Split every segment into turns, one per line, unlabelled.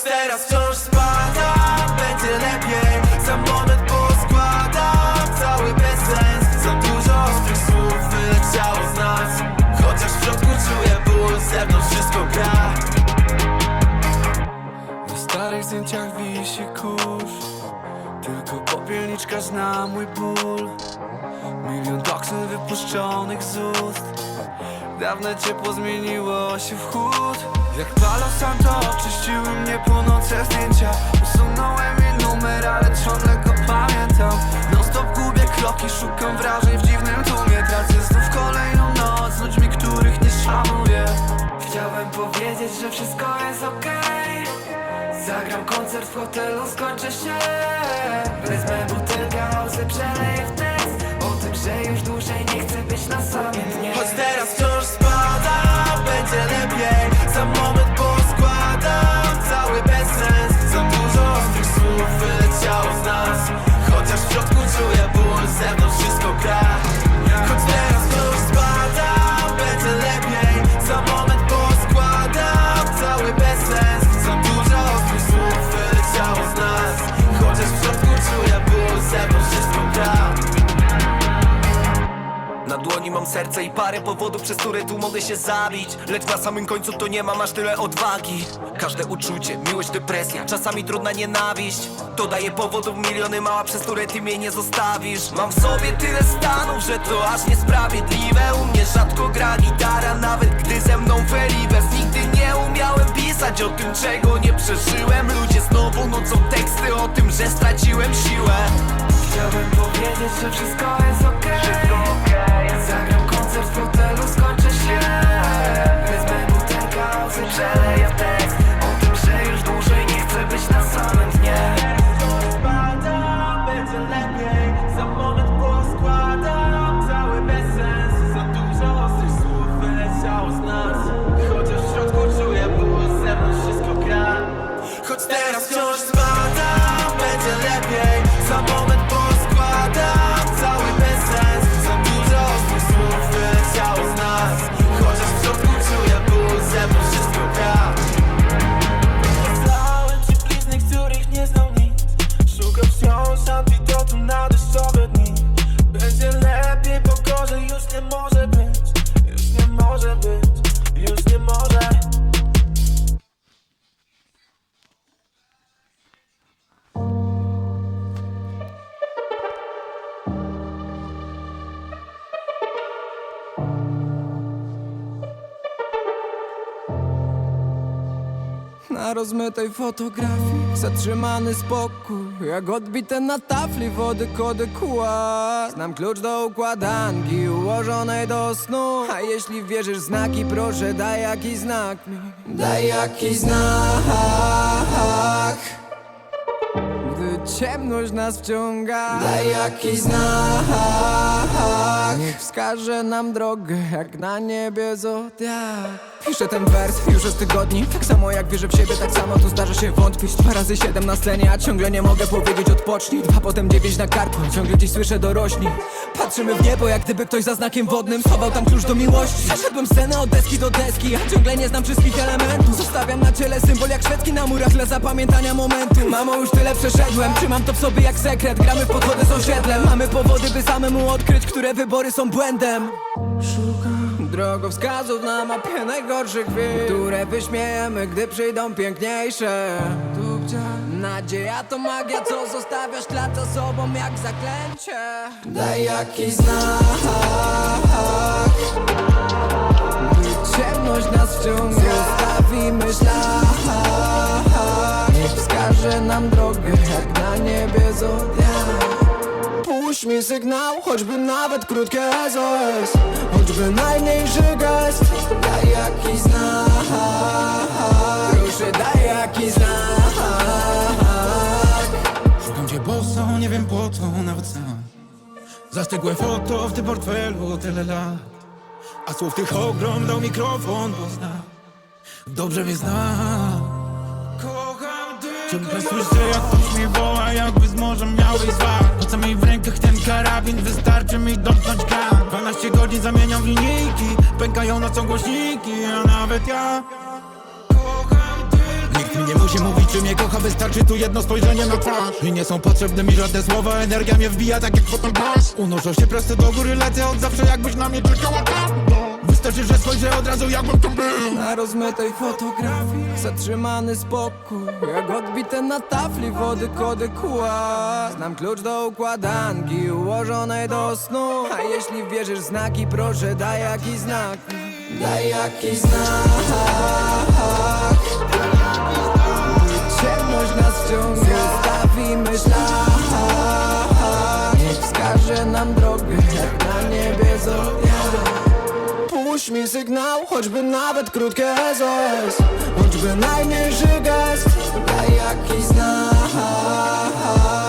Choć teraz wciąż spadam, będzie lepiej. Za moment poskładam cały bezsens Za dużo ostrych słów wyleciało z nas. Chociaż w środku czuję ból, z zewnątrz wszystko gra. Na starych zdjęciach wisi kurz. Tylko popielniczka zna mój ból. Milion toksyn wypuszczonych z ust Dawne ciepło zmieniło się w chłód. Jak Palo Santo oczyściły mnie płonące zdjęcia. Usunąłem jej numer, ale ciągle go pamiętam. Non stop gubię kroki, szukam wrażeń w dziwnym tłumie. Tracę znów kolejną noc z ludźmi, których nie szanuję. Chciałem powiedzieć, że wszystko jest okej. Zagram koncert w hotelu, skończę się. Wezmę butelkę, łzy przeleję w tekst
serce i parę powodów, przez które tu mogę się zabić. Lecz na samym końcu to nie mam aż tyle odwagi. Każde uczucie, miłość, depresja, czasami trudna nienawiść. To daje powodów miliony mała, przez które ty mnie nie zostawisz. Mam w sobie tyle stanów, że to aż niesprawiedliwe. U mnie rzadko gra gitara, nawet gdy ze mną Felibes Nigdy nie umiałem pisać o tym, czego nie przeżyłem. Ludzie znowu nucą teksty o tym, że straciłem siłę.
Chciałbym powiedzieć, że wszystko jest okej. Zagram Na
rozmytej fotografii. Zatrzymany spokój Jak odbite na tafli wody kody kład Znam klucz do układanki ułożonej do snu. A jeśli wierzysz w znaki proszę daj jakiś znak. Mi Daj jakiś znak. Gdy ciemność nas wciąga Daj jakiś znak. Niech wskaże nam drogę Jak na niebie zodiak Piszę ten wers już od tygodni. Tak samo jak wierzę w siebie, tak samo tu zdarza się wątpić. Dwa razy siedem na scenie, a ciągle nie mogę powiedzieć odpocznij. Dwa potem dziewięć na karku, ciągle gdzieś słyszę dorośli. Patrzymy w niebo jak gdyby ktoś za znakiem wodnym Schował tam klucz do miłości. Przeszedłem scenę od deski do deski A ciągle nie znam wszystkich elementów. Zostawiam na ciele symbol jak szwedzki na murach Dla zapamiętania momentu. Mamo już tyle przeszedłem Trzymam to w sobie jak sekret. Gramy w podchody z osiedlem. Mamy powody by samemu odkryć Które wybory są błędem drogowskazów na mapie najgorszych chwil Które wyśmiejemy, gdy przyjdą piękniejsze. Nadzieja to magia, co zostawia ślad za sobą jak zaklęcie. Daj jakiś znak. Gdy ciemność nas wciąga Zostawimy ślad. Niech wskaże nam drogę jak na niebie zodiak Puść mi sygnał, choćby nawet krótkie SOS Choćby najmniejszy gest. Daj jakiś znak. Proszę daj jakiś znak.
Szukam cię boso, nie wiem po co nawet sam. Zastygłe foto w tym portfelu tyle lat. A słów tych ogrom dał mikrofon, bo zna. Dobrze mnie zna. Kocham Ciągle słyszę jak ktoś mi woła Jakby z morza miałeś zwak Nocami w rękach ten karabin Wystarczy mi domknąć kran 12 godzin zamieniam w linijki Pękają nocą głośniki A nawet ja Nikt Nie musi mówić, czy mnie kocha, wystarczy tu jedno spojrzenie na twarz. I nie są potrzebne mi żadne słowa, energia mnie wbija tak jak fotograsz Unoszę się prosto do góry, lecę od zawsze jakbyś na mnie czekała Wystarczy, że spojrzę od razu jakbym tu był.
Na rozmytej fotografii Zatrzymany spokój. Jak odbite na tafli wody kody kła. Znam klucz do układanki Ułożonej do snu. A jeśli wierzysz w znaki Proszę daj jakiś znak. Daj jakiś znak. Ciemność nas wciąga Stawimy szlak. Wskaże nam drogę Jak na niebie zodiak Puść mi sygnał, choćby nawet krótkie SOS Choćby najmniejszy gest Daj jakiś znak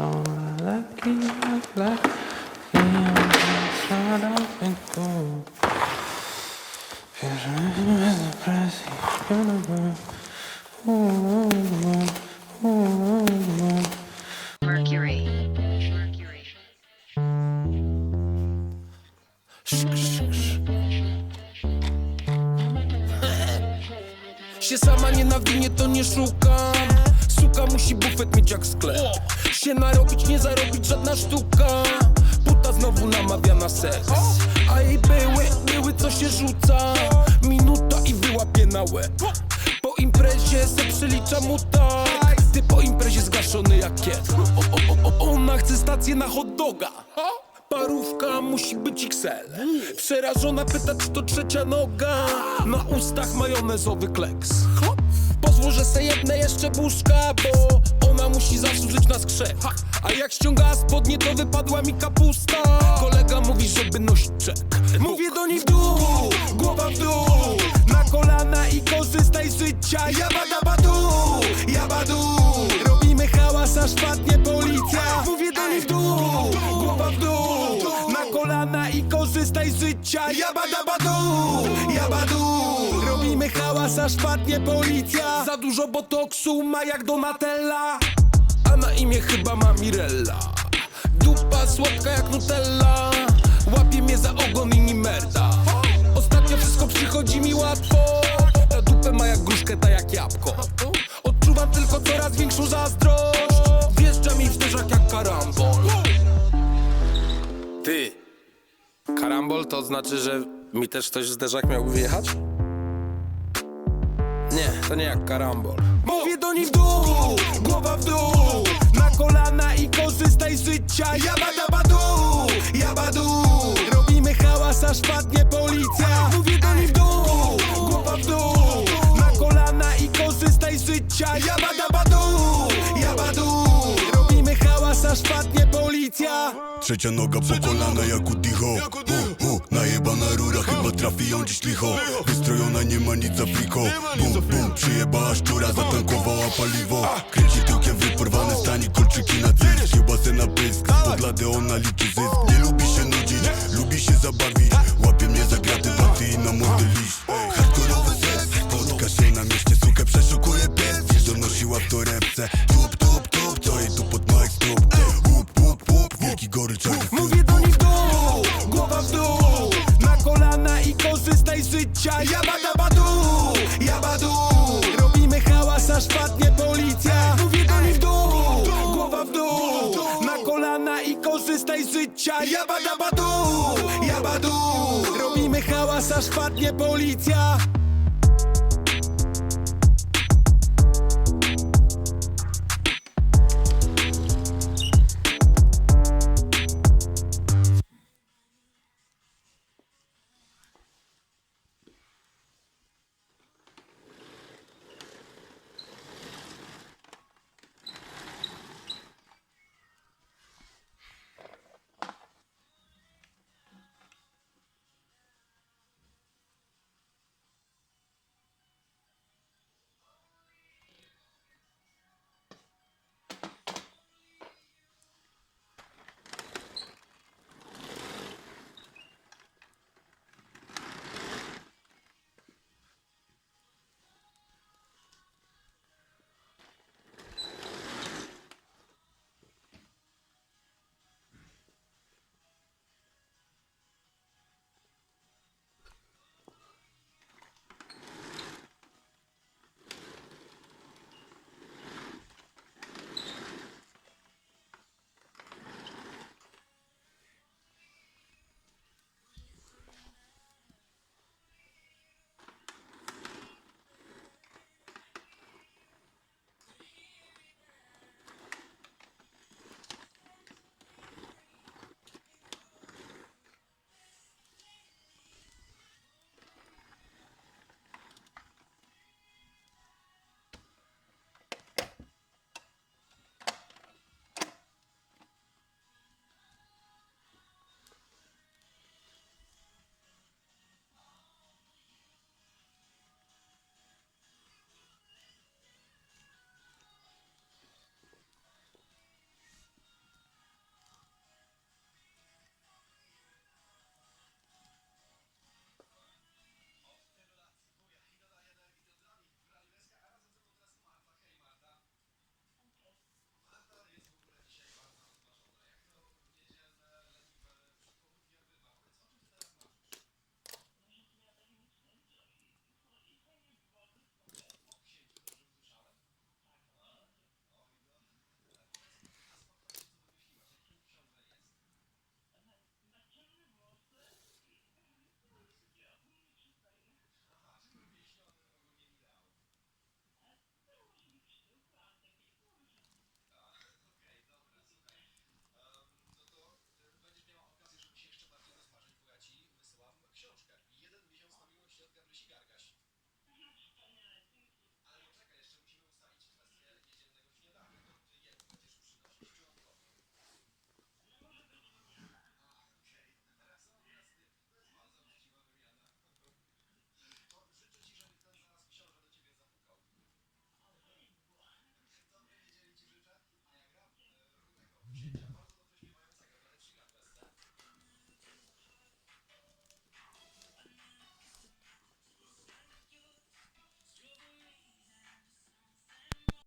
Tu. Bierzemy bez depresji.
Się sama nienawinie to nie szukam Suka musi bufet mieć jak sklep Się narobić, nie zarobić żadna sztuka. Puta znowu namawia na seks. A jej były, były co się rzuca. Minuta i wyłapie na łeb. Po imprezie se przylicza mu tak. Ty po imprezie zgaszony jak kiet. O, o, o, Ona chce stację na hot doga. Parówka musi być XL Przerażona pyta, czy to trzecia noga. Na ustach majonezowy kleks. Pozwól, że se jedne jeszcze buszka Bo musi zasłużyć na skrzep A jak ściąga spodnie, to wypadła mi kapusta. Kolega mówi, żeby nosić czek. Mówię do niej dół, głowa w dół. Na kolana i korzystaj z życia. Jabada badu, jabadu Robimy hałas, aż padnie policja. Mówię do niej dół, głowa w dół. Na kolana i korzystaj z życia. Jabada badu, jabadu Robimy hałas, aż padnie policja. Za dużo botoksu ma jak Donatella imię chyba ma Mirella. Dupa słodka jak Nutella. Łapie mnie za ogon i mi merda. Ostatnio wszystko przychodzi mi łatwo. Ta dupę ma jak gruszkę, ta jak jabłko. Odczuwam tylko coraz większą zazdrość. Wjeżdża mi w zderzak jak karambol. Ty, karambol to znaczy, że mi też ktoś w zderzak miałby wjechać? Nie, to nie jak karambol. Mówię do nich w dół, głowa korzystaj z życia Jabada badu, jabadu. Robimy hałas, aż padnie policja. Mówię do nich w dół, głowa w dół. Na kolana i korzystaj z życia. Jabada badu, jabadu. Robimy hałas, aż padnie policja.
Trzecia noga po kolana jak u Dicho Najebana rura chyba trafi ją dziś licho. Wystrojona nie ma nic za friko. Bum, bum, przyjebała szczura Zatankowała paliwo. Kręci tyłkiem radę o naliczy zysk Nie lubi się
korzystaj z życia. Jabada badu, jabadu Robimy hałas, aż padnie policja